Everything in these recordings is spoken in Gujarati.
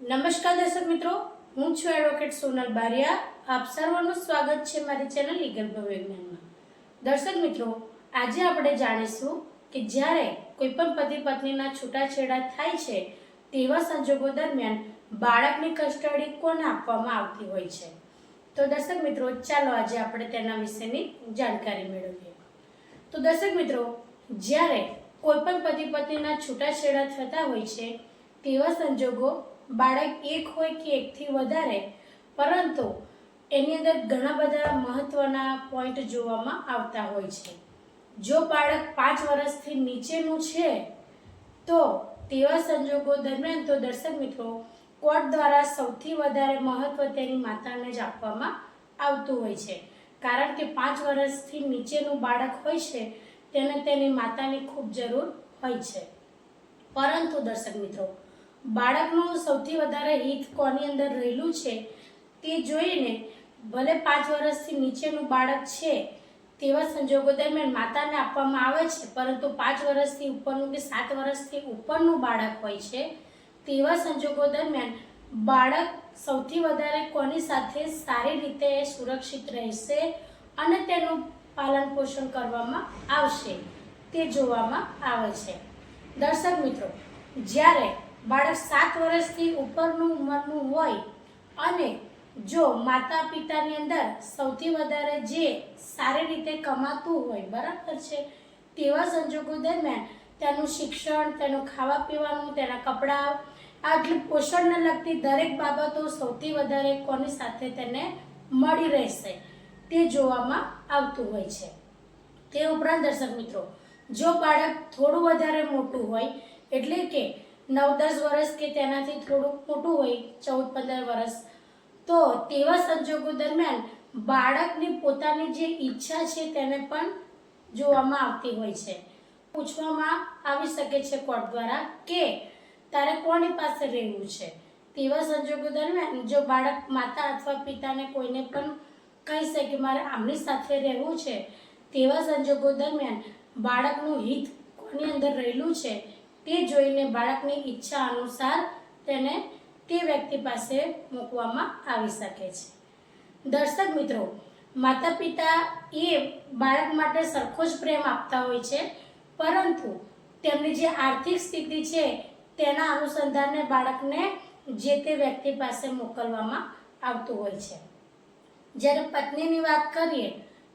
નમસ્કાર દર્શક મિત્રો, હું છું એડવોકેટ સોનલ બારિયા. આપ સર્વનું સ્વાગત છે મારી ચેનલ લીગલ વિજ્ઞાનમાં દર્શક મિત્રો, આજે આપણે જાણીશું કે જ્યારે કોઈ પણ પતિ પત્નીના છૂટાછેડા થાય છે, તેવા સંજોગો દરમિયાન બાળકની કસ્ટડી કોને આપવામાં આવતી હોય છે? તો દર્શક મિત્રો, ચાલો આજે આપણે તેના વિશેની જાણકારી મેળવીએ. તો દર્શક મિત્રો, જ્યારે કોઈ પણ પતિ પત્નીના છૂટાછેડા થતા હોય છે, તેવા સંજોગો બાળક એક હોય કે એકથી વધારે, પરંતુ એની અંદર ઘણા બધા મહત્વના પોઈન્ટ જોવામાં આવતા હોય છે. જો બાળક પાંચ વર્ષથી નીચેનું છે, તો તેવા સંજોગો દરમિયાન તો દર્શક મિત્રો કોર્ટ દ્વારા સૌથી વધારે મહત્વ તેની માતાને જ આપવામાં આવતું હોય છે. કારણ કે પાંચ વર્ષથી નીચેનું બાળક હોય છે, તેને તેની માતાની ખૂબ જરૂર હોય છે. પરંતુ દર્શક મિત્રો બાળકનું સૌથી વધારે હિત કોની અંદર રહેલું છે તે જોઈને ભલે પાંચ વર્ષથી નીચેનું બાળક છે તેવા સંજોગો દરમિયાન માતાને આપવામાં આવે છે, પરંતુ પાંચ વર્ષથી ઉપરનું કે સાત વર્ષથી ઉપરનું બાળક હોય છે તેવા સંજોગો દરમિયાન બાળક સૌથી વધારે કોની સાથે સારી રીતે સુરક્ષિત રહેશે અને તેનું પાલન પોષણ કરવામાં આવશે તે જોવામાં આવે છે. દર્શક મિત્રો, જ્યારે બાળક સાત વર્ષથી ઉપરનું ઉંમરનું હોય અને જો માતા પિતાની અંદર સૌથી વધારે જે સારી રીતે કમાતું હોય, બરાબર છે? તેવા સંજોગો દરમિયાન તેનું શિક્ષણ, તેનું ખાવા પીવાનું, તેના કપડાં આટલી પોષણને લગતી દરેક બાબતો સૌથી વધારે કોની સાથે તેને મળી રહેશે તે જોવામાં આવતું હોય છે. તે ઉપરાંત દર્શક મિત્રો, જો બાળક થોડું વધારે મોટું હોય એટલે કે નવ દસ વર્ષ કે તેનાથી થોડુંક મોટું હોય ચૌદ પંદર વર્ષ તો તેવા સંજોગો દરમિયાન બાળકની પોતાની જે ઈચ્છા છે તેને પણ જોવામાં આવતી હોય છે. પૂછવામાં આવી શકે છે કોર્ટ દ્વારા કે તારે કોની પાસે રહેવું છે? તેવા સંજોગો દરમિયાન જો બાળક માતા અથવા પિતાને કોઈને પણ કહી શકે કે મારે આમની સાથે રહેવું છે, તેવા સંજોગો દરમિયાન બાળકનું હિત કોની અંદર રહેલું છે તે જોઈને બાળકની ઈચ્છા અનુસાર તેને તે વ્યક્તિ પાસે મૂકવામાં આવી શકે છે. દર્શક મિત્રો માતા પિતા એ બાળક માટે સરખો જ પ્રેમ આપતા હોય છે, પરંતુ તેમની જે આર્થિક સ્થિતિ છે, તેના અનુસંધાને બાળકને જે તે વ્યક્તિ પાસે મોકલવામાં આવતું હોય છે. જ્યારે પત્નીની વાત કરીએ,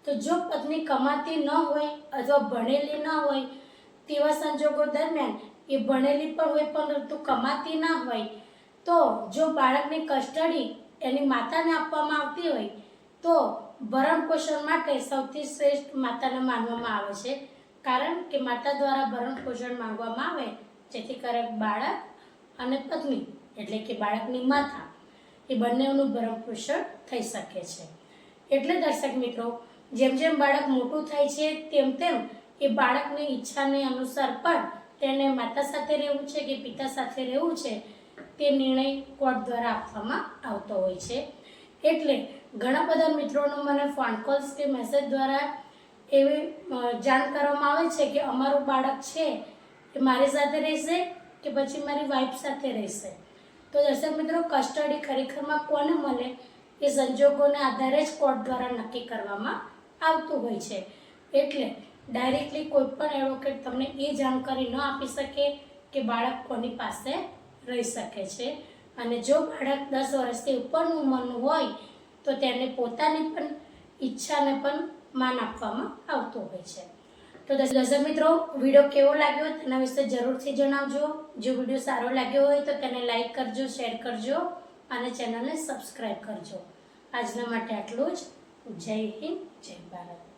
તો જો પત્ની કમાતી ન હોય અથવા ભણેલી ન હોય, તેવા સંજોગો દરમિયાન એ ભણેલી પણ હોય, પરંતુ કમાતી ના હોય, તો જો બાળકની કસ્ટડી એની માતાને આપવામાં આવતી હોય, તો ભરણ પોષણ માટે સૌથી શ્રેષ્ઠ માતાને માનવામાં આવે છે. કારણ કે માતા દ્વારા ભરણ પોષણ માંગવામાં આવે, જેથી કરે બાળક અને પત્ની, એટલે કે બાળકની માતા, એ બંનેનું ભરણ પોષણ થઈ શકે છે. એટલે દર્શક મિત્રો, જેમ જેમ બાળક મોટું થાય છે, તેમ તેમ એ બાળકની ઈચ્છાને અનુસાર પણ તેને માતા સાથે રહેવું છે કે પિતા સાથે રહેવું છે તે નિર્ણય કોર્ટ દ્વારા આપવામાં આવતો હોય છે. એટલે ઘણા બધા મિત્રોનો મને ફોન કોલ્સ કે મેસેજ દ્વારા એવી જાણ કરવામાં આવે છે કે અમારું બાળક છે એ મારી સાથે રહેશે કે પછી મારી વાઈફ સાથે રહેશે. તો દર્શક મિત્રો કસ્ટડી ખરેખરમાં કોને મળે એ સંજોગોને આધારે જ કોર્ટ દ્વારા નક્કી કરવામાં આવતું હોય છે. એટલે ડાયરેક્ટલી કોઈ પણ એડવોકેટ તમને એ જાણકારી ન આપી શકે કે બાળક કોની પાસે રહી શકે છે. અને જો બાળક દસ વર્ષથી ઉપરનું ઉંમરનું હોય, તો તેને પોતાની પણ ઈચ્છાને પણ માન આપવામાં આવતું હોય છે. તો દર્શક મિત્રો, વીડિયો કેવો લાગ્યો તેના વિશે જરૂરથી જણાવજો. જો વીડિયો સારો લાગ્યો હોય તો તેને લાઈક કરજો, શેર કરજો અને ચેનલને સબસ્ક્રાઈબ કરજો. આજના માટે આટલું જ. જય હિન્દ, જય ભારત.